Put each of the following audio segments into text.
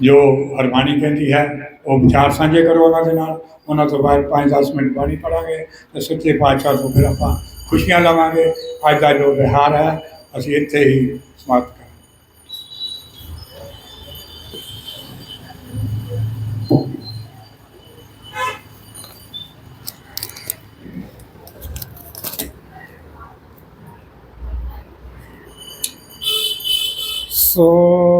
ਜੋ ਹਰਬਾਣੀ ਕਹਿੰਦੀ ਹੈ ਉਹ ਵਿਚਾਰ ਸਾਂਝੇ ਕਰੋ ਉਹਨਾਂ ਦੇ ਨਾਲ ਉਹਨਾਂ ਤੋਂ ਬਾਅਦ 5-10 ਮਿੰਟ ਬਾਣੀ ਪੜਾਂਗੇ ਤੇ ਸੱਚੇ ਪਾਤਸ਼ਾਹ ਤੋਂ ਫਿਰ ਆਪਾਂ ਖੁਸ਼ੀਆਂ ਲਵਾਂਗੇ ਅੱਜ ਦਾ ਜੋ ਵਿਹਾਰ ਹੈ ਅਸੀਂ ਇੱਥੇ ਹੀ ਸਮਾਪਤ ਕਰਾਂਗੇ ਸੋ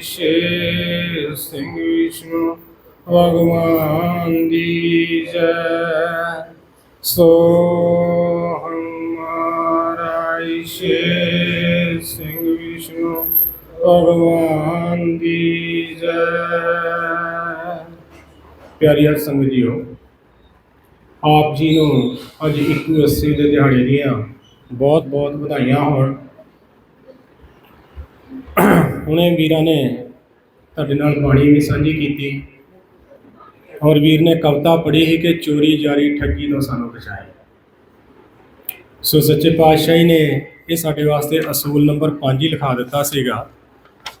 ਸਿੰਘ ਵਿਸ਼ਨੂੰ ਭਗਵਾਨ ਦੀ ਜੈ ਸੋ ਹਮਾਰਾ ਈਸ਼ੇ ਸਿੰਘ ਵਿਸ਼ਨੂੰ, ਭਗਵਾਨ ਦੀ ਜੈ। ਸੋ ਹਮਾਰਾ ਈਸ਼ੇ ਸਿੰਘ ਵਿਸ਼ਨੂੰ, ਭਗਵਾਨ ਦੀ ਜੈ। ਪਿਆਰੀ ਹਰ ਸੰਗਤ ਜੀਓ ਆਪ ਜੀ ਨੂੰ ਅੱਜ 180 ਦੇ ਦਿਹਾੜੇ ਦੀਆਂ ਬਹੁਤ ਬਹੁਤ ਵਧਾਈਆਂ ਹੋਣ। ਹੁਣੇ ਵੀਰਾਂ ਨੇ ਤੁਹਾਡੇ ਨਾਲ ਬਾਣੀ ਵੀ ਸਾਂਝੀ ਕੀਤੀ। ਔਰ ਵੀਰ ਨੇ ਕਵਿਤਾ ਪੜ੍ਹੀ ਸੀ ਕਿ ਚੋਰੀ ਜਾਰੀ ਠੱਗੀ ਤੋਂ ਸਾਨੂੰ ਬਚਾਏ ਸੋ ਸੱਚੇ ਪਾਤਸ਼ਾਹੀ ਨੇ ਇਹ ਸਾਡੇ ਵਾਸਤੇ ਅਸੂਲ ਨੰਬਰ 5 ਹੀ ਲਿਖਾ ਦਿੱਤਾ ਸੀਗਾ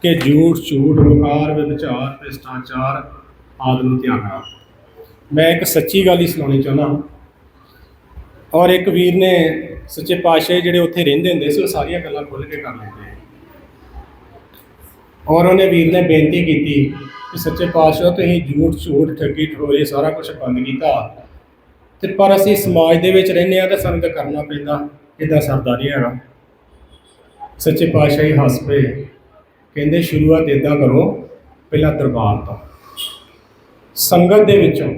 ਕਿ ਝੂਠ ਝੂਠ ਵਿਕਾਰ ਵਿਚਾਰ ਭ੍ਰਿਸ਼ਟਾਚਾਰ ਆਦਿ ਨੂੰ ਤਿਆਗਣਾ ਮੈਂ ਇੱਕ ਸੱਚੀ ਗੱਲ ਹੀ ਸੁਣਾਉਣੀ ਚਾਹੁੰਦਾ ਹਾਂ। ਔਰ ਇੱਕ ਵੀਰ ਨੇ ਸੱਚੇ ਪਾਤਸ਼ਾਹ ਜਿਹੜੇ ਉੱਥੇ ਰਹਿੰਦੇ ਹੁੰਦੇ ਸੀ, ਉਹ ਸਾਰੀਆਂ ਗੱਲਾਂ ਖੁੱਲ੍ਹ ਕੇ ਕਰ ਲੈਂਦੇ ਔਰ ਉਹਨੇ ਵੀਰ ਨੇ ਬੇਨਤੀ ਕੀਤੀ ਕਿ ਸੱਚੇ ਪਾਤਸ਼ਾਹ, ਤੁਸੀਂ ਝੂਠ ਝੂਠ, ਠੱਗੀ ਠੋਰੇ ਸਾਰਾ ਕੁਝ ਬੰਦ ਕੀਤਾ। ਤੇ ਪਰ ਅਸੀਂ ਸਮਾਜ ਦੇ ਵਿੱਚ ਰਹਿੰਦੇ ਆ ਤਾਂ ਸਾਨੂੰ ਤਾਂ ਕਰਨਾ ਪੈਂਦਾ ਇਦਾਂ ਸਰਦਾ ਨਹੀਂ ਹੈਗਾ। ਸੱਚੇ ਪਾਤਸ਼ਾਹ ਹੀ ਹੱਸ ਪਏ, ਕਹਿੰਦੇ ਸ਼ੁਰੂਆਤ ਇਦਾਂ ਕਰੋ, ਪਹਿਲਾਂ ਦਰਬਾਰ ਤੋਂ। ਸੰਗਤ ਦੇ ਵਿੱਚੋਂ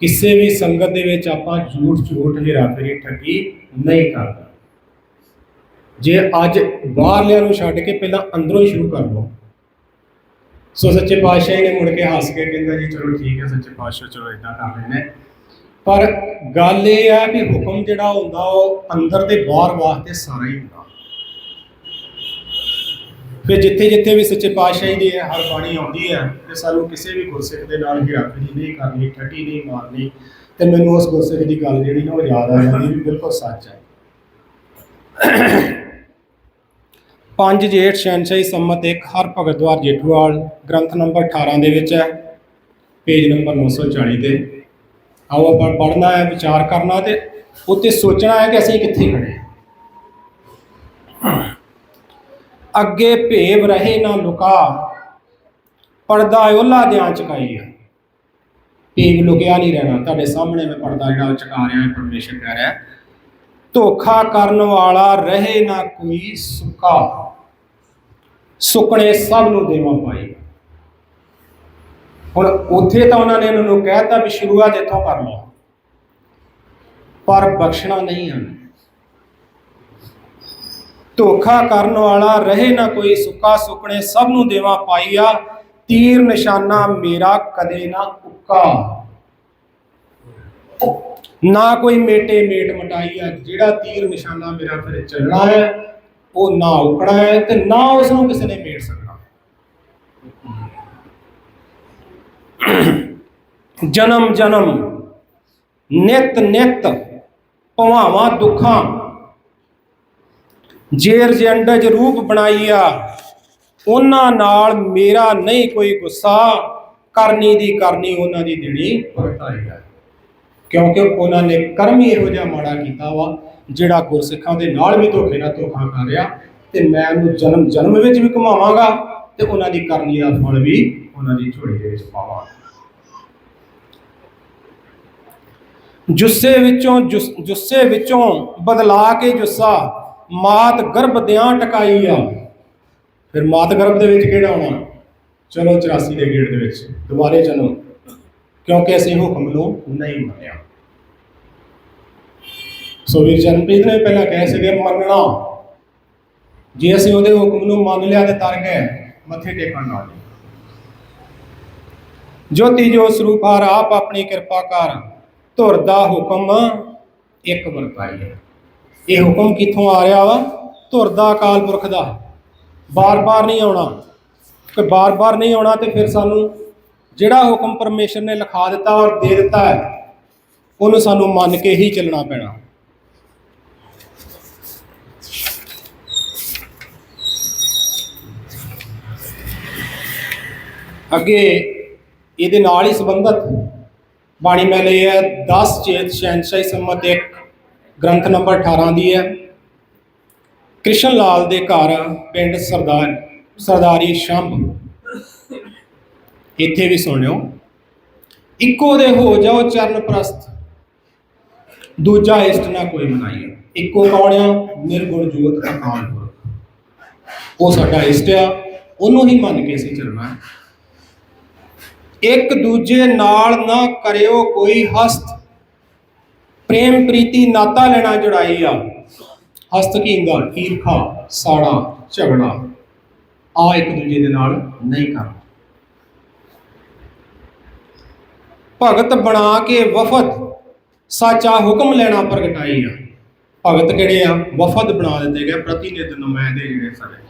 ਕਿਸੇ ਵੀ ਸੰਗਤ ਦੇ ਵਿੱਚ ਆਪਾਂ ਝੂਠ ਝੂਠ, ਹੇਰਾਫੇਰੀ, ਠੱਗੀ ਨਹੀਂ ਕਰਦੇ। ਜੇ ਅੱਜ ਬਾਹਰਲਿਆਂ ਨੂੰ ਛੱਡ ਕੇ ਪਹਿਲਾਂ ਅੰਦਰੋਂ ਹੀ ਸ਼ੁਰੂ ਕਰ ਲਓ। ਸੋ ਸੱਚੇ ਪਾਤਸ਼ਾਹ ਨੇ ਮੁੜ ਕੇ ਹੱਸ ਕੇ ਕਹਿੰਦਾ ਜੀ, ਚਲੋ ਠੀਕ ਹੈ ਸੱਚੇ ਪਾਤਸ਼ਾਹ, ਚਲੋ ਇਦਾਂ ਕਰ ਲੈਨੇ ਪਰ ਗੱਲ ਇਹ ਆ ਵੀ ਹੁਕਮ ਜਿਹੜਾ ਹੁੰਦਾ, ਉਹ ਅੰਦਰ ਤੇ ਬਾਹਰ ਵਾਸਤੇ ਸਾਰਾ ਹੀ ਹੁੰਦਾ। ਫਿਰ ਜਿੱਥੇ ਜਿੱਥੇ ਵੀ ਸੱਚੇ ਪਾਤਸ਼ਾਹੀ ਦੀ ਹਰ ਬਾਣੀ ਆਉਂਦੀ ਹੈ, ਤੇ ਸਾਨੂੰ ਕਿਸੇ ਵੀ ਗੁਰਸਿੱਖ ਦੇ ਨਾਲ ਹਿਰਾਫੀ ਨਹੀਂ ਕਰਨੀ, ਠੱਗੀ ਨਹੀਂ ਮਾਰਨੀ, ਤੇ ਮੈਨੂੰ ਉਸ ਗੁਰਸਿੱਖ ਦੀ ਗੱਲ ਜਿਹੜੀ ਨਾ ਉਹ ਯਾਦ ਆ ਜਾਂਦੀ, ਵੀ ਬਿਲਕੁਲ ਸੱਚ ਹੈ। ਪੰਜ ਜੇਠ ਸ਼ਹਿਨਸ਼ਾਹੀ ਸੰਮਤ ਇੱਕ, ਹਰ ਭਗਤਵਾਰ ਜੇਠੂਵਾਲ, ਗ੍ਰੰਥ ਨੰਬਰ 18 ਦੇ ਵਿੱਚ ਹੈ, ਪੇਜ ਨੰਬਰ 940 ਤੇ। ਆਓ ਆਪਾਂ ਪੜ੍ਹਨਾ ਹੈ, ਵਿਚਾਰ ਕਰਨਾ ਤੇ ਉੱਤੇ ਸੋਚਣਾ ਹੈ ਕਿ ਅਸੀਂ ਕਿੱਥੇ ਖੜੇ ਹਾਂ। ਅੱਗੇ ਭੇਵ ਰਹੇ ਨਾ ਲੁਕਾ ਪਰਦਾ ਓਲਾ ਦਿਆਂ ਚਕਾਈ ਆ ਭੇਵ ਲੁਕਿਆ ਨਹੀਂ ਰਹਿਣਾ, ਤੁਹਾਡੇ ਸਾਹਮਣੇ ਮੈਂ ਪਰਦਾ ਜਿਹੜਾ ਉਹ ਚਕਾ ਰਿਹਾ ਹਾਂ, ਪਰਮੇਸ਼ਰ ਕਹਿ ਰਿਹਾ ਧੋਖਾ ਕਰਨ ਵਾਲਾ ਰਹੇ ਨਾ ਕੋਈ ਸੁਕਾ। ਸੁਕਣੇ ਸਭ ਨੂੰ ਦੇਵਾ ਪਾਈ ਹੁਣ ਉੱਥੇ ਤਾਂ ਉਹਨਾਂ ਨੇ ਉਹਨਾਂ ਨੂੰ ਕਹਿਤਾ ਵੀ ਸ਼ੁਰੂਆਤ ਇੱਥੋਂ ਕਰ ਲਓ। ਪਰ ਬਖਸ਼ਣਾ ਨਹੀਂ ਹਨ ਧੋਖਾ ਕਰਨ ਵਾਲਾ ਰਹੇ ਨਾ ਕੋਈ, ਸੁੱਕਾ ਸੁਪਨੇ ਸਭ ਨੂੰ ਦੇਵਾ ਪਾਈਆ ਤੀਰ ਨਿਸ਼ਾਨਾ ਮੇਰਾ ਕਦੇ ਨਾ ਉੱਕਾ। ਨਾ ਕੋਈ ਮੇਟੇ ਮੇਟ ਮਟਾਈਆ ਜਿਹੜਾ ਤੀਰ ਨਿਸ਼ਾਨਾ ਮੇਰਾ ਫਿਰ ਚੱਲਣਾ ਹੈ। ਉਹ ਨਾ ਉਕੜਾ ਹੈ ਤੇ ਨਾ ਉਸ ਨੂੰ ਕਿਸੇ ਨੇ ਮੇਟ ਸਕਣਾ ਜਨਮ ਜਨਮ ਨਿਤ ਨਿਤ ਭਵਾਵਾਂ ਦੁੱਖਾਂ ਜੇਰ ਜੰਡਜ ਰੂਪ ਬਣਾਈਆ। ਉਹਨਾਂ ਨਾਲ ਮੇਰਾ ਨਹੀਂ ਕੋਈ ਗੁੱਸਾ ਕਰਨੀ ਦੀ ਕਰਨੀ ਉਹਨਾਂ ਦੀ ਦੇਣੀ। ਹੈ ਕਿਉਂਕਿ ਉਹਨਾਂ ਨੇ ਕਰਮ ਹੀ ਇਹੋ ਜਿਹਾ ਮਾੜਾ ਕੀਤਾ ਵਾ। ਜਿਹੜਾ ਗੁਰਸਿੱਖਾਂ ਦੇ ਨਾਲ ਵੀ ਧੋਖੇ ਨਾਲ ਧੋਖਾ ਕਰ ਰਿਹਾ ਤੇ ਮੈਂ ਉਹਨੂੰ ਜਨਮ ਜਨਮ ਵਿੱਚ ਵੀ ਕਮਾਵਾਂਗਾ ਤੇ ਉਹਨਾਂ ਦੀ ਕਰਨੀ ਦਾ ਫਲ ਵੀ ਉਹਨਾਂ ਦੀ ਝੋਲੀ ਦੇ ਵਿੱਚ ਪਾਵਾਂਗਾ। ਜੁੱਸੇ ਵਿੱਚੋਂ ਜੁਸ- ਜੁੱਸੇ ਵਿੱਚੋਂ ਬਦਲਾ ਕੇ ਜੁੱਸਾ, ਮਾਤ ਗਰਭ ਦਿਆਂ ਟਕਾਈ ਆ। ਫਿਰ ਮਾਤ ਗਰਭ ਦੇ ਵਿੱਚ ਕਿਹੜਾ ਆਉਣਾ? ਚਲੋ 84 ਦੇ ਗੇੜ ਦੇ ਵਿੱਚ, ਦੁਬਾਰੇ ਜਨਮ। ਕਿਉਂਕਿ ਅਸੀਂ ਹੁਕਮ ਨੂੰ ਨਹੀਂ ਮੰਨਿਆ। ਸੋ ਵੀਰ ਜਨਪ੍ਰੀਤ ਨੇ ਪਹਿਲਾਂ ਕਹਿ ਸੀਗੇ, ਮੰਨਣਾ। ਜੇ ਅਸੀਂ ਉਹਦੇ ਹੁਕਮ ਨੂੰ ਮੰਨ ਲਿਆ ਤੇ ਤਰ ਗਏ, ਮੱਥੇ ਟੇਕਣ ਨਾਲ। ਜੋਤੀ ਜੋ ਸਰੂਪਾਰ ਆਪ ਆਪਣੀ ਕਿਰਪਾ ਕਰ, ਧੁਰ ਦਾ ਹੁਕਮ ਇੱਕ ਵਰਤਾਈ ਹੈ। ਇਹ ਹੁਕਮ ਕਿੱਥੋਂ ਆ ਰਿਹਾ ਵਾ? ਧੁਰ ਦਾ ਅਕਾਲ ਪੁਰਖ ਦਾ। ਬਾਰ-ਬਾਰ ਨਹੀਂ ਆਉਣਾ। ਕਿ ਬਾਰ-ਬਾਰ ਨਹੀਂ ਆਉਣਾ ਤੇ ਫਿਰ ਸਾਨੂੰ ਜਿਹੜਾ ਹੁਕਮ ਪਰਮੇਸ਼ਰ ਨੇ ਲਿਖਾ ਦਿੱਤਾ ਔਰ ਦੇ ਦਿੱਤਾ ਹੈ, ਉਹਨੂੰ ਸਾਨੂੰ ਮੰਨ ਕੇ ਹੀ ਚੱਲਣਾ ਪੈਣਾ। ਅੱਗੇ ਇਹਦੇ ਨਾਲ ਹੀ ਸੰਬੰਧਤ ਬਾਣੀ ਮੈਂ ਹੈ 10 ਚੇਤ ਸ਼ਹਿਨਸ਼ਾਹੀ ਸੰਮਤ ਇੱਕ ਗ੍ਰੰਥ ਨੰਬਰ 18 ਦੀ ਹੈ। ਕ੍ਰਿਸ਼ਨ ਲਾਲ ਦੇ ਘਰ ਪਿੰਡ ਸਰਦਾਰ ਸਰਦਾਰੀ ਸ਼ੰਭ। ਇੱਥੇ ਵੀ ਸੁਣਿਓ। ਇੱਕੋ ਦੇ ਹੋ ਜਾਓ ਚਰਨ ਪ੍ਰਸਤ ਦੂਜਾ ਇਸ਼ਟ ਨਾ ਕੋਈ ਮਨਾਈਏ। ਇੱਕੋ ਕੌਣ ਆ? ਨਿਰਗੁਣ ਜੋਤ ਅਕਾਲ ਪੁਰਖ। ਉਹ ਸਾਡਾ ਇਸ਼ਟ ਆ, ਉਹਨੂੰ ਹੀ ਮੰਨ ਕੇ ਅਸੀਂ ਚੱਲਣਾ। ਇੱਕ ਦੂਜੇ ਨਾਲ ਨਾ ਕਰਿਓ ਕੋਈ ਹਸਤ। ਪ੍ਰੇਮ ਪ੍ਰੀਤੀ ਨਾਤਾ ਲੈਣਾ ਜੁੜਾਈ ਆ। ਹਸਤ ਕੀਂਦਾ ਈਰਖਾ, ਸਾੜਾ, ਝਗੜਾ। ਆ ਇੱਕ ਦੂਜੇ ਦੇ ਨਾਲ ਨਹੀਂ ਕਰਨਾ। ਭਗਤ ਬਣਾ ਕੇ ਵਫਦ, ਸਾਚਾ ਹੁਕਮ ਲੈਣਾ ਪ੍ਰਗਟਾਈ ਆ। ਭਗਤ ਕਿਹੜੇ ਆ? ਵਫਦ ਬਣਾ ਦਿੱਤੇ ਗਏ ਪ੍ਰਤੀਨਿਧ ਨੁਮਾਇੰਦੇ ਜਿਹੜੇ ਸਾਰੇ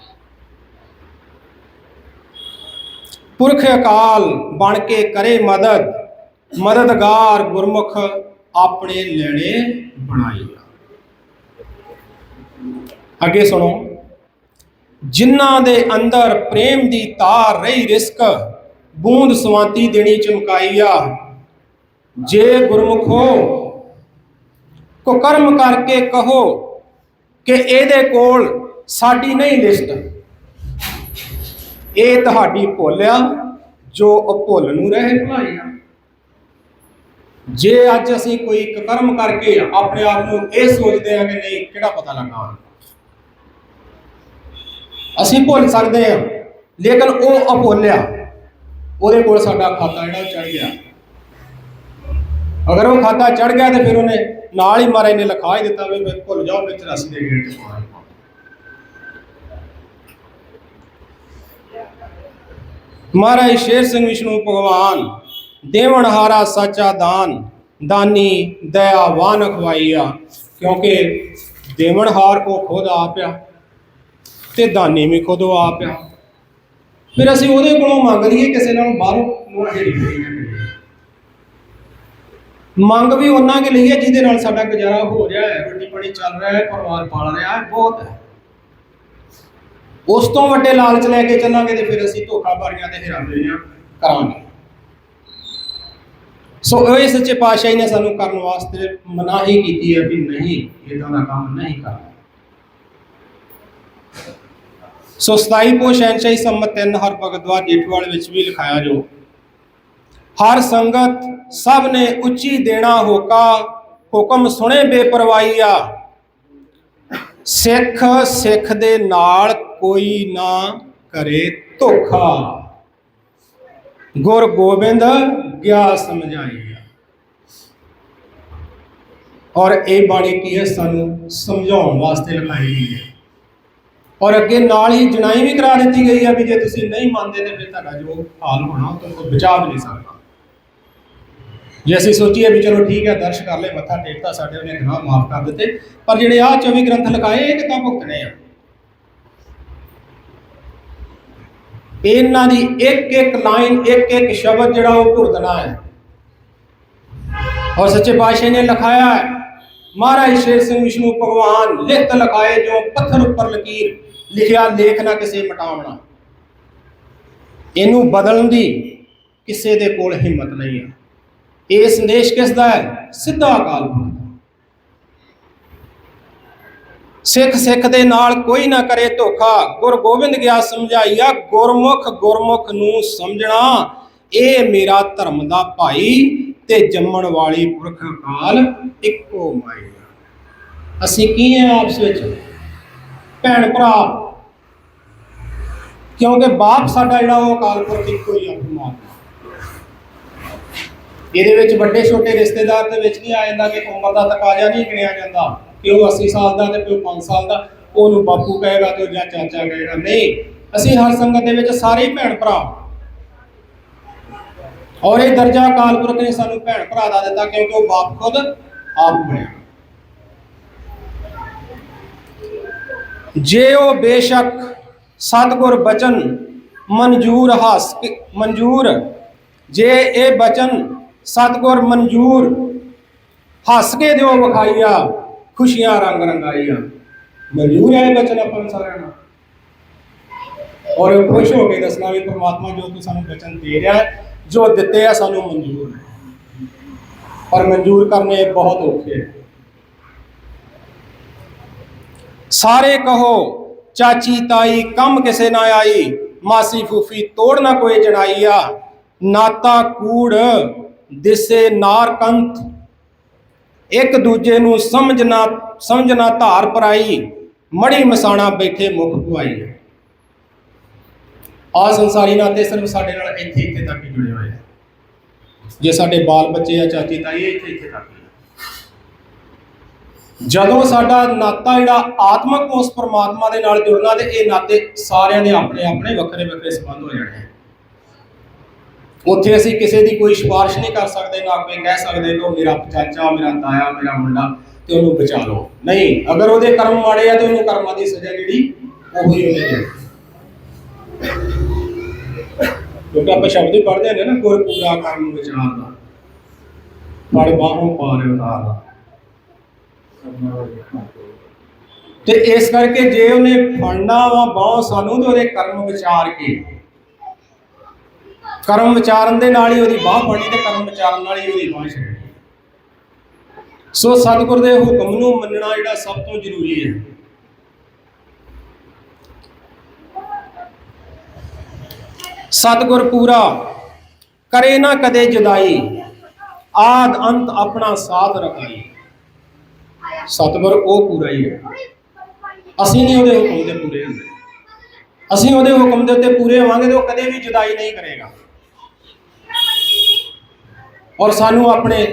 ਪੁਰਖ ਅਕਾਲ ਬਣ ਕੇ ਕਰੇ ਮਦਦ, ਮਦਦਗਾਰ ਗੁਰਮੁਖ ਆਪਣੇ ਲੈਣੇ ਬਣਾਈ ਆ। ਅੱਗੇ ਸੁਣੋ। ਜਿਨ੍ਹਾਂ ਦੇ ਅੰਦਰ ਪ੍ਰੇਮ ਦੀ ਤਾਰ ਰਹੀ ਰਿਸਕ, ਬੂੰਦ ਸਵਾਤੀ ਦੇਣੀ ਚਮਕਾਈ ਆ। ਜੇ ਗੁਰਮੁਖ ਹੋ ਕੋ ਕਰਮ ਕਰਕੇ ਕਹੋ ਕਿ ਇਹਦੇ ਕੋਲ ਸਾਡੀ ਨਹੀਂ ਲਿਸਟ। ਇਹ ਤੁਹਾਡੀ ਭੁੱਲ ਆ ਜੋ ਅਭੁੱਲ ਨੂੰ ਰਹੇ ਭੁਲਾਈ ਜੇ ਅੱਜ ਅਸੀਂ ਕੋਈ ਇੱਕ ਕਰਮ ਕਰਕੇ ਆਪਣੇ ਆਪ ਨੂੰ ਇਹ ਸੋਚਦੇ ਆ ਕਿ ਨਹੀਂ, ਕਿਹੜਾ ਪਤਾ ਲੱਗਾ ਅਸੀਂ ਭੁੱਲ ਸਕਦੇ ਆ ਲੇਕਿਨ ਉਹ ਅਭੁੱਲਿਆ, ਉਹਦੇ ਕੋਲ ਸਾਡਾ ਖਾਤਾ ਜਿਹੜਾ ਚੜ ਗਿਆ। ਅਗਰ ਉਹ ਖਾਤਾ ਚੜ ਗਿਆ ਤੇ ਫਿਰ ਉਹਨੇ ਨਾਲ ਹੀ ਮਹਾਰਾਜ ਨੇ ਲਿਖਾ ਹੀ ਦਿੱਤਾ ਵੀ ਮੈਂ ਭੁੱਲ ਜਾਓ, ਵਿੱਚ ਰਸ ਦੇ ਗੇਟ ਪਾਉਣਾ ਮਹਾਰਾਜ ਸ਼ੇਰ ਸਿੰਘ ਵਿਸ਼ਨੂੰ ਭਗਵਾਨ ਦੇਵਨਹਾਰਾ ਸਾਚਾ ਦਾਨ, ਦਾਨੀ ਦਇਆਵਾਨ ਖਵਾਈਆ, ਕਿਉਂਕਿ ਦੇਵਨਹਾਰ ਕੋ ਖੁਦ ਆਪ ਆ ਤੇ ਦਾਨੀ ਵੀ ਖੁਦ ਉਹ ਆਪ ਆ ਫਿਰ ਅਸੀਂ ਉਹਦੇ ਕੋਲੋਂ ਮੰਗ ਲਈਏ ਕਿਸੇ ਨਾਲ ਬਾਹਰੋਂ ਨੂੰ ਜਿਹੜੀ ਮੰਗ ਵੀ ਉਹਨਾਂ ਕੇ ਲਈਏ, ਜਿਹਦੇ ਨਾਲ ਸਾਡਾ ਗੁਜ਼ਾਰਾ ਹੋ ਰਿਹਾ ਹੈ, ਰੋਟੀ ਪਾਣੀ ਚੱਲ ਰਿਹਾ ਹੈ, ਪਰਿਵਾਰ ਪਾਲ ਰਿਹਾ ਹੈ, ਬਹੁਤ ਹੈ। ਉਸ ਤੋਂ ਵੱਡੇ ਲਾਲਚ ਲੈ ਕੇ ਚੱਲਾਂਗੇ ਤੇ ਫਿਰ ਅਸੀਂ ਧੋਖਾ ਤੇ ਹੈਰਾਨੀਆਂ ਕਰਾਂਗੇ। ਸੋ ਇਹ ਸੱਚੇ ਪਾਤਸ਼ਾਹੀ ਨੇ ਸਾਨੂੰ ਕਰਨ ਵਾਸਤੇ ਮਨਾਹੀ ਕੀਤੀ ਹੈ ਵੀ ਨਹੀਂ ਇਦਾਂ ਦਾ ਕੰਮ ਨਹੀਂ ਕਰਨਾ। ਸੋ 27 ਪੋ ਸ਼ਹਿਨਸ਼ਾਹੀ ਸੰਮਤ 3 ਹਰ ਭਗਤਵਾਰ ਜੇਠਵਾਲ ਵਿੱਚ ਵੀ ਲਿਖਾਇਆ ਜੋ, ਹਰ ਸੰਗਤ ਸਭ ਨੇ ਉੱਚੀ ਦੇਣਾ ਹੋਕਾ, ਹੁਕਮ ਸੁਣੇ ਬੇਪਰਵਾਹੀਆ ਸਿੱਖ ਸਿੱਖ ਦੇ ਨਾਲ ਕੋਈ ਨਾ ਕਰੇ ਧੋਖਾ। ਗੁਰ ਗੋਬਿੰਦ ਗਿਆ ਸਮਝਾਈਆ ਔਰ ਇਹ ਬਾਣੀ ਕੀ ਹੈ? ਸਾਨੂੰ ਸਮਝਾਉਣ ਵਾਸਤੇ ਲਿਖਾਈ ਗਈ ਹੈ। ਔਰ ਅੱਗੇ ਨਾਲ ਹੀ ਜਣਾਈ ਵੀ ਕਰਾ ਦਿੱਤੀ ਗਈ ਹੈ ਵੀ ਜੇ ਤੁਸੀਂ ਨਹੀਂ ਮੰਨਦੇ ਤੇ ਫਿਰ ਤੁਹਾਡਾ ਜੋ ਹਾਲ ਹੋਣਾ, ਉਹ ਤੁਹਾਨੂੰ ਬਚਾ ਵੀ ਨਹੀਂ ਸਕਦਾ। ਜੇ ਅਸੀਂ ਸੋਚੀਏ ਵੀ ਚਲੋ ਠੀਕ ਹੈ ਦਰਸ਼ ਕਰ ਲਏ, ਮੱਥਾ ਟੇਕਤਾ, ਸਾਡੇ ਉਹਨੇ ਗੁਨਾਹ ਮਾਫ ਕਰ ਦਿੱਤੇ, ਪਰ ਜਿਹੜੇ ਆਹ 24 ਗ੍ਰੰਥ ਲਿਖਾਏ, ਇਹ ਕਿੱਦਾਂ ਭੁਗਤਣੇ ਆ? ਇਹਨਾਂ ਦੀ ਇੱਕ ਇੱਕ ਲਾਈਨ ਇੱਕ ਇੱਕ ਸ਼ਬਦ ਜਿਹੜਾ ਉਹ ਭੁਗਤਣਾ ਹੈ। ਔਰ ਸੱਚੇ ਪਾਤਸ਼ਾਹ ਨੇ ਲਿਖਾਇਆ ਹੈ, ਮਹਾਰਾਜ ਸ਼ੇਰ ਸਿੰਘ ਵਿਸ਼ਨੂੰ ਭਗਵਾਨ ਲਿਖਤ ਲਿਖਾਏ, ਜੋ ਪੱਥਰ ਉੱਪਰ ਲਕੀਰ ਲਿਖਿਆ, ਲੇਖ ਨਾ ਕਿਸੇ ਮਟਾਵਣਾ। ਇਹਨੂੰ ਬਦਲਣ ਦੀ ਕਿਸੇ ਦੇ ਕੋਲ ਹਿੰਮਤ ਨਹੀਂ ਆ ਇਹ ਸੰਦੇਸ਼ ਕਿਸ ਦਾ ਹੈ? ਸਿੱਧਾ ਅਕਾਲ ਪੁਰਖ ਸਿੱਖ ਸਿੱਖ ਦੇ ਨਾਲ ਕੋਈ ਨਾ ਕਰੇ ਧੋਖਾ। ਗੁਰ ਗੋਬਿੰਦ ਗਿਆ ਸਮਝਾਈਆ, ਗੁਰਮੁਖ ਗੁਰਮੁਖ ਨੂੰ ਸਮਝਣਾ, ਇਹ ਮੇਰਾ ਧਰਮ ਦਾ ਭਾਈ ਤੇ ਜੰਮਣ ਵਾਲੀ ਪੁਰਖ ਅਕਾਲ ਇੱਕੋ ਮਾਈ ਅਸੀਂ ਕੀ ਹੈ ਆਪਸ ਵਿੱਚ? ਭੈਣ ਭਰਾ। ਕਿਉਂਕਿ ਬਾਪ ਸਾਡਾ ਜਿਹੜਾ ਉਹ ਅਕਾਲ ਪੁਰਖ ਇੱਕੋ ਹੀ ਆ ਇਹਦੇ ਵਿੱਚ ਵੱਡੇ ਛੋਟੇ ਰਿਸ਼ਤੇਦਾਰ ਦੇ ਵਿੱਚ ਨਹੀਂ ਆ ਜਾਂਦਾ ਕਿ ਉਮਰ ਦਾ ਤਕਾਜ਼ਾ ਨਹੀਂ ਗਿਣਿਆ ਜਾਂਦਾ ਕਿ ਉਹ 80 ਸਾਲ ਦਾ ਤੇ ਕੋਈ 5 ਸਾਲ ਦਾ, ਉਹਨੂੰ ਬਾਪੂ ਕਹੇਗਾ ਤੇ ਉਹ ਜਾਂ ਚਾਚਾ ਕਹੇਗਾ। ਨਹੀਂ, ਅਸੀਂ ਹਰ ਸੰਗਤ ਦੇ ਵਿੱਚ ਸਾਰੇ ਭੈਣ ਭਰਾ। ਔਰ ਇਹ ਦਰਜਾ ਅਕਾਲ ਪੁਰਖ ਨੇ ਸਾਨੂੰ ਭੈਣ ਭਰਾ ਦਾ ਦਿੱਤਾ ਕਿਉਂਕਿ ਉਹ ਬਾਪ ਖੁਦ ਆਪ ਬਣਿਆ। ਜੇ ਉਹ ਬੇਸ਼ੱਕ ਸਤਿਗੁਰ ਬਚਨ, ਮਨਜੂਰ ਹਸ ਮਨਜੂਰ। ਜੇ ਇਹ ਬਚਨ ਸਤਿਗੁਰ ਮਨਜੂਰ। ਹੱਸ ਕੇ ਦਿਓ ਵਿਖਾਈਆ, ਖੁਸ਼ੀਆਂ ਰੰਗ ਰੰਗਾਈਆਂ ਮਨਜੂਰ ਹੈ ਬਚਨ ਆਪਾਂ ਸਾਰਿਆਂ ਨੂੰ ਔਰ ਖੁਸ਼ ਹੋ ਕੇ ਦੱਸਣਾ ਵੀ ਪ੍ਰਮਾਤਮਾ ਜੋ ਤੂੰ ਸਾਨੂੰ ਬਚਨ ਦੇ ਰਿਹਾ ਹੈ, ਜੋ ਦਿੱਤੇ ਆ ਸਾਨੂੰ ਮਨਜ਼ੂਰ ਹੈ। ਪਰ ਮਨਜ਼ੂਰ ਕਰਨੇ ਬਹੁਤ ਔਖੇ ਹੈ। ਸਾਰੇ ਕਹੋ, ਚਾਚੀ ਤਾਈ, ਕੰਮ ਕਿਸੇ ਨਾ ਆਈ, ਮਾਸੀ ਫੂਫੀ ਤੋੜ ਨਾ ਕੋਈ ਜਣਾਈਆ ਨਾਤਾ ਕੂੜ ਦਿਸੇ ਨਾਰ ਇੱਕ ਦੂਜੇ ਨੂੰ ਸਮਝਣਾ ਸਮਝਣਾ ਧਾਰ ਪਰਾਈ, ਮੜੀ ਮਸਾਣਾ ਬੈਠੇ ਮੁਖ ਪੁਆਈ। ਆ ਸੰਸਾਰੀ ਨਾਤੇ ਸਿਰਫ ਸਾਡੇ ਨਾਲ ਇੱਥੇ ਇੱਥੇ ਤੱਕ ਹੀ ਜੁੜੇ ਹੋਏ ਆ। ਜੇ ਸਾਡੇ ਬਾਲ ਬੱਚੇ ਆ, ਚਾਚੀ ਤਾਈ, ਇੱਥੇ ਇੱਥੇ ਤੱਕ ਹੀ ਜਦੋਂ ਸਾਡਾ ਨਾਤਾ ਜਿਹੜਾ ਆਤਮਕ ਉਸ ਪਰਮਾਤਮਾ ਦੇ ਨਾਲ ਜੁੜਨਾ ਤੇ ਇਹ ਨਾਤੇ ਸਾਰਿਆਂ ਦੇ ਆਪਣੇ ਆਪਣੇ ਵੱਖਰੇ ਵੱਖਰੇ ਸੰਬੰਧ ਹੋ ਜਾਣੇ ਆ। ਉੱਥੇ ਅਸੀਂ ਕਿਸੇ ਦੀ ਕੋਈ ਸਿਫਾਰਿਸ਼ ਨਹੀਂ ਕਰ ਸਕਦੇ, ਨਾ ਕੋਈ ਕਹਿ ਸਕਦੇ ਕਿ ਉਹ ਮੇਰਾ ਚਾਚਾ, ਮੇਰਾ ਤਾਇਆ, ਮੇਰਾ ਮੁੰਡਾ ਤੇ ਉਹਨੂੰ ਬਚਾ ਲਓ। ਨਹੀਂ, ਅਗਰ ਉਹਦੇ ਕਰਮ ਮਾੜੇ ਆ ਤੇ ਉਹਨੂੰ ਕਰਮਾਂ ਦੀ ਸਜ਼ਾ ਜਿਹੜੀ ਉਹ ਹੀ ਉਹਨੇ ਦੇਣੀ ਕਿਉਂਕਿ ਆਪਾਂ ਸ਼ਬਦ ਹੀ ਪੜ੍ਹਦੇ ਹਾਂ ਨਾ, ਕੋਈ ਪੂਰਾ ਕਰਮ ਵਿਚਾਰਦਾ ਪੜ ਬਾਹੋਂ ਪਾਰ ਉਤਾਰ ਤੇ ਇਸ ਕਰਕੇ ਜੇ ਉਹਨੇ ਫੜਨਾ ਵਾ ਬਾਹ ਸਾਨੂੰ ਤੇ ਉਹਦੇ ਕਰਮ ਵਿਚਾਰ ਕੇ ਕਰਮ ਵਿਚਾਰਨ ਦੇ ਨਾਲ ਹੀ ਉਹਦੀ ਬਾਹ ਫੜੀ ਤੇ ਕਰਮ ਵਿਚਾਰਨ ਨਾਲ ਹੀ ਉਹਦੀ ਬਾਹ ਛੱਡਣੀ। ਸੋ ਸਤਿਗੁਰ ਦੇ ਹੁਕਮ ਨੂੰ ਮੰਨਣਾ ਜਿਹੜਾ ਸਭ ਤੋਂ ਜ਼ਰੂਰੀ ਹੈ। ਸਤਿਗੁਰ ਪੂਰਾ, ਕਰੇ ਨਾ ਕਦੇ ਜੁਦਾਈ, ਆਦ ਅੰਤ ਆਪਣਾ ਸਾਥ ਰਖਾਈ। ਸਤਿਗੁਰ ਉਹ ਪੂਰਾ ਹੀ ਹੈ। ਅਸੀਂ ਨਹੀਂ ਉਹਦੇ ਹੁਕਮ ਦੇ ਪੂਰੇ ਹੁੰਦੇ। ਅਸੀਂ ਉਹਦੇ ਹੁਕਮ ਦੇ ਉੱਤੇ ਪੂਰੇ ਹੋਵਾਂਗੇ ਤੇ ਉਹ ਕਦੇ ਵੀ ਜੁਦਾਈ ਨਹੀਂ ਕਰੇਗਾ। ਔਰ ਸਾਨੂੰ ਆਪਣੇ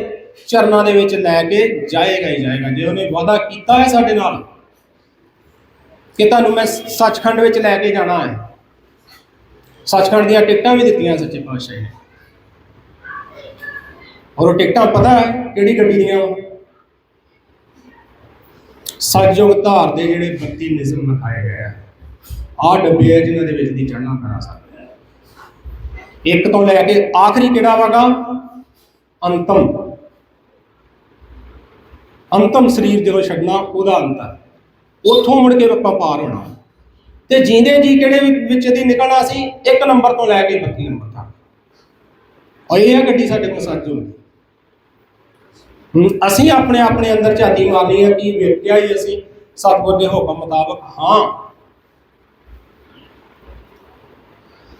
ਚਰਨਾਂ ਦੇ ਵਿੱਚ ਲੈ ਕੇ ਜਾਏਗਾ ਹੀ ਜਾਏਗਾ। ਜੇ ਉਹਨੇ ਵਾਅਦਾ ਕੀਤਾ ਹੈ ਸਾਡੇ ਨਾਲ, ਕਿ ਤੁਹਾਨੂੰ ਮੈਂ ਸੱਚਖੰਡ ਵਿੱਚ ਲੈ ਕੇ ਜਾਣਾ ਹੈ, ਸੱਚਖੰਡ ਦੀਆਂ ਟਿਕਟਾਂ ਵੀ ਦਿੱਤੀਆਂ ਸੱਚੇ ਪਾਤਸ਼ਾਹ ਨੇ। ਔਰ ਉਹ ਟਿਕਟਾਂ ਪਤਾ ਹੈ ਕਿਹੜੀ ਗੱਡੀ ਦੀਆਂ? ਉਹ? ਸਤਜੁਗ ਧਾਰ ਦੇ ਜਿਹੜੇ 32 ਨਿਜ਼ਮ ਲਿਖਾਏ ਗਏ ਆ, ਆਹ ਡੱਬੇ ਆ ਜਿਨ੍ਹਾਂ ਦੇ ਵਿੱਚ ਦੀ ਚੜ੍ਹਨਾ ਕਰਾ ਸਕਦੇ ਇੱਕ ਤੋਂ ਲੈ ਕੇ ਆਖਰੀ ਕਿਹੜਾ ਵਾਗਾ? ਅੰਤਮ। ਅੰਤਮ ਸਰੀਰ ਜਦੋਂ ਛੱਡਣਾ, ਉਹਦਾ ਅੰਤ ਹੈ। ਉੱਥੋਂ ਮੁੜ ਕੇ ਆਪਾਂ ਪਾਰ ਹੋਣਾ। ਤੇ ਜੀਂਦੇ ਜੀ ਕਿਹੜੇ ਵਿੱਚ ਦੀ ਨਿਕਲਣਾ ਸੀ, ਇੱਕ ਨੰਬਰ ਤੋਂ ਲੈ ਕੇ 32 ਨੰਬਰ ਤੱਕ। ਔਰ ਇਹ ਗੱਡੀ ਸਾਡੇ ਕੋਲ ਸੱਜ ਹੁੰਦੀ ਅਸੀਂ ਆਪਣੇ ਆਪਣੇ ਅੰਦਰ ਝਾਤੀ ਮਾਰਨੀ ਹੈ ਕਿ ਵੇਖਿਆ ਹੀ ਅਸੀਂ, ਸਤਿਗੁਰ ਦੇ ਹੁਕਮ ਮੁਤਾਬਕ, ਹਾਂ।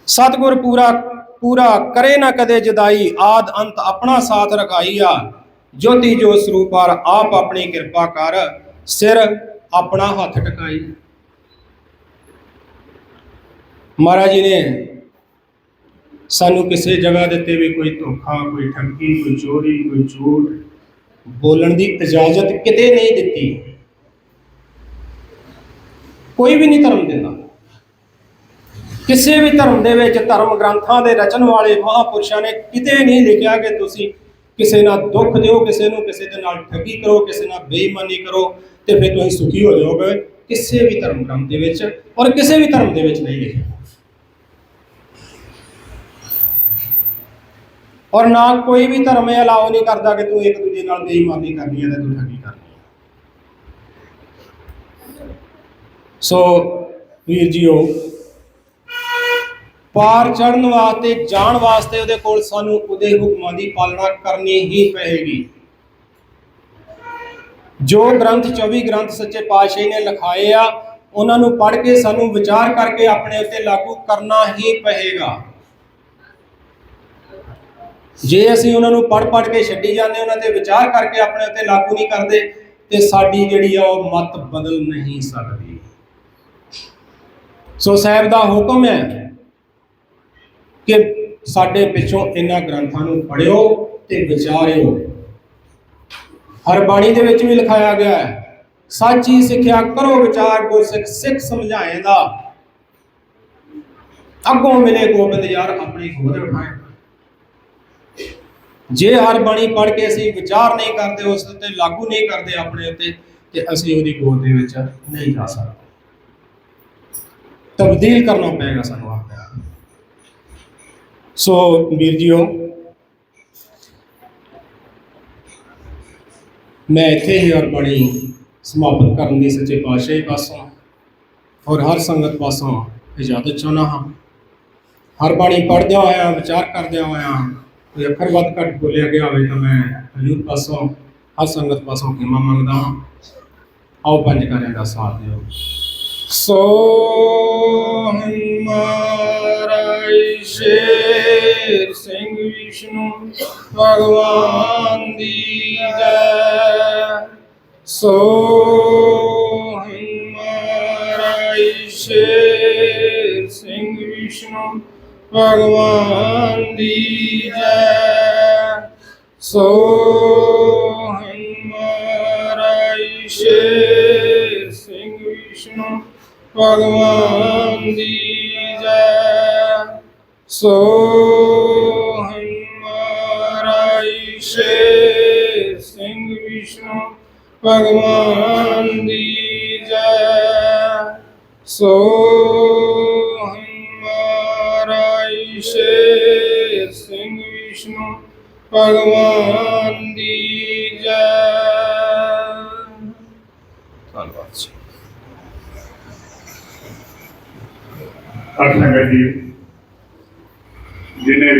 ਸਤਿਗੁਰ ਪੂਰਾ ਪੂਰਾ ਕਰੇ ਨਾ ਕਦੇ ਜਦਾਈ, ਆਦ ਅੰਤ ਆਪਣਾ ਸਾਥ ਰਖਾਈਆ ਜੋਤੀ ਜੋ ਸਰੂਪਾਰ ਆਪ ਆਪਣੀ ਕਿਰਪਾ ਕਰ, ਸਿਰ ਆਪਣਾ ਹੱਥ ਟਿਕਾਈ। ਮਹਾਰਾਜ ਜੀ ਨੇ ਸਾਨੂੰ ਕਿਸੇ ਜਗ੍ਹਾ ਦੇ ਉੱਤੇ ਵੀ ਕੋਈ ਧੋਖਾ, ਕੋਈ ਠੱਗੀ, ਕੋਈ ਚੋਰੀ, ਕੋਈ ਝੂਠ ਬੋਲਣ ਦੀ ਇਜਾਜ਼ਤ ਕਿਤੇ ਨਹੀਂ ਦਿੱਤੀ। ਕੋਈ ਵੀ ਨਹੀਂ ਧਰਮ ਦਿੰਦਾ। ਕਿਸੇ ਵੀ ਧਰਮ ਦੇ ਵਿੱਚ ਧਰਮ ਗ੍ਰੰਥਾਂ ਦੇ ਰਚਨ ਵਾਲੇ ਮਹਾਪੁਰਸ਼ਾਂ ਨੇ ਕਿਤੇ ਨਹੀਂ ਲਿਖਿਆ ਕਿ ਤੁਸੀਂ ਕਿਸੇ ਨਾਲ ਦੁੱਖ ਦਿਓ, ਕਿਸੇ ਨੂੰ ਕਿਸੇ ਦੇ ਨਾਲ ਠੱਗੀ ਕਰੋ, ਕਿਸੇ ਨਾਲ ਬੇਈਮਾਨੀ ਕਰੋ ਤੇ ਫਿਰ ਤੁਸੀਂ ਸੁਖੀ ਹੋ ਜਾਓਗੇ। ਕਿਸੇ ਵੀ ਧਰਮ ਗ੍ਰੰਥ ਦੇ ਵਿੱਚ ਔਰ ਕਿਸੇ ਵੀ ਧਰਮ ਦੇ ਵਿੱਚ ਨਹੀਂ ਲਿਖਿਆ। ਔਰ ਨਾ ਕੋਈ ਵੀ ਧਰਮ ਇਹ ਅਲਾਉ ਨਹੀਂ ਕਰਦਾ ਕਿ ਤੂੰ ਇੱਕ ਦੂਜੇ ਨਾਲ ਬੇਈਮਾਨੀ ਕਰਨੀ ਹੈ ਤੇ ਤੂੰ ਠੱਗੀ ਕਰਨੀ ਹੈ। ਸੋ ਵੀਰ ਜੀਓ ਪਾਰ ਚੜਨ ਵਾਸਤੇ, ਜਾਣ ਵਾਸਤੇ ਉਹਦੇ ਕੋਲ ਸਾਨੂੰ ਉਹਦੇ ਹੁਕਮਾਂ ਦੀ ਪਾਲਣਾ ਕਰਨੀ ਹੀ ਪਏਗੀ। ਜੋ ਗ੍ਰੰਥ 24 ਗ੍ਰੰਥ ਸੱਚੇ ਪਾਤਸ਼ਾਹ ਨੇ ਲਿਖਾਏ ਆ, ਉਹਨਾਂ ਨੂੰ ਪੜ੍ਹ ਕੇ ਸਾਨੂੰ ਵਿਚਾਰ ਕਰਕੇ ਆਪਣੇ ਉੱਤੇ ਲਾਗੂ ਕਰਨਾ ਹੀ ਪਏਗਾ। ਜੇ ਅਸੀਂ ਉਹਨਾਂ ਨੂੰ ਪੜ੍ਹ ਪੜ੍ਹ ਕੇ ਛੱਡੀ ਜਾਂਦੇ, ਉਹਨਾਂ ਤੇ ਵਿਚਾਰ ਕਰਕੇ ਆਪਣੇ ਉੱਤੇ ਲਾਗੂ ਨਹੀਂ ਕਰਦੇ, ਤੇ ਸਾਡੀ ਜਿਹੜੀ ਆ ਉਹ ਮਤ ਬਦਲ ਨਹੀਂ ਸਕਦੀ। ਸੋ ਸਾਹਿਬ ਦਾ ਹੁਕਮ ਹੈ ਕਿ ਸਾਡੇ ਪਿੱਛੋਂ ਇਹਨਾਂ ਗ੍ਰੰਥਾਂ ਨੂੰ ਪੜਿਓ ਤੇ ਵਿਚਾਰਿਓ। ਹਰ ਬਾਣੀ ਦੇ ਵਿੱਚ ਵੀ ਲਿਖਾਇਆ ਗਿਆ ਹੈ, ਸਾਚੀ ਸਿੱਖਿਆ ਕਰੋ ਵਿਚਾਰ ਗੁਰਸਿੱਖ, ਸਿੱਖ ਸਮਝਾਏਂਦਾ ਅੱਗੋਂ ਮਿਲੇ ਗੋਬਿੰਦ ਯਾਰ ਆਪਣੀ ਗੋਦ ਉਠਾਏ ਜੇ ਹਰ ਬਾਣੀ ਪੜ੍ਹ ਕੇ ਅਸੀਂ ਵਿਚਾਰ ਨਹੀਂ ਕਰਦੇ, ਉਸ ਉੱਤੇ ਲਾਗੂ ਨਹੀਂ ਕਰਦੇ ਆਪਣੇ ਉੱਤੇ, ਤੇ ਅਸੀਂ ਉਹਦੀ ਗੋਦ ਦੇ ਵਿੱਚ ਨਹੀਂ ਜਾ ਸਕਦੇ। ਤਬਦੀਲ ਕਰਨਾ ਪਏਗਾ ਸਾਨੂੰ। ਸੋ ਵੀਰ ਜੀਓ, ਮੈਂ ਇੱਥੇ ਹੀ ਹਰ ਬਾਣੀ ਸਮਾਪਤ ਕਰਨ ਦੀ ਸੱਚੇ ਪਾਤਸ਼ਾਹੀ ਪਾਸੋਂ ਔਰ ਹਰ ਸੰਗਤ ਪਾਸੋਂ ਇਜਾਜ਼ਤ ਚਾਹੁੰਦਾ ਹਾਂ। ਹਰ ਬਾਣੀ ਪੜ੍ਹਦਿਆਂ ਹੋਇਆ, ਵਿਚਾਰ ਕਰਦਿਆਂ ਹੋਇਆਂ, ਕੋਈ ਅੱਖਰ ਵੱਧ ਘੱਟ ਬੋਲਿਆ ਗਿਆ ਹੋਵੇ ਤਾਂ ਮੈਂ ਹਜ਼ੂਰ ਪਾਸੋਂ, ਹਰ ਸੰਗਤ ਪਾਸੋਂ ਖਿਮਾ ਮੰਗਦਾ ਹਾਂ। ਆਓ ਪੰਜ ਕਾਰਿਆਂ ਦਾ ਸਾਥ ਦਿਓ। ਸੋ ਹਮਾਰਾ ਭਗਵਾਨ ਦੀ ਜੈ। ਸੋ ਹਮਾਰਾ ਸ਼ੇਰ ਸਿੰਘ ਵਿਸ਼ਨੂੰ, ਭਗਵਾਨ ਦੀ ਜੈ। ਸੋ ਹਮਾਰਾ ਸ਼ੇਰ ਸਿੰਘ ਵਿਸ਼ਨੂੰ, ਭਗਵਾਨ ਦੀ ਜੈ। ਸੋ ਭਗਵਾਨ ਦੀ ਜੈ ਸੋ ਹਮਾਰਾ ਸ਼ੇਰ ਸਿੰਘ ਵਿਸ਼ਨੂੰ ਭਗਵਾਨ ਦੀ ਜੈ ਧੰਨਵਾਦ ਜੀ ਸਤ ਸੰਗਤ ਜੀ ਜਿਨੇ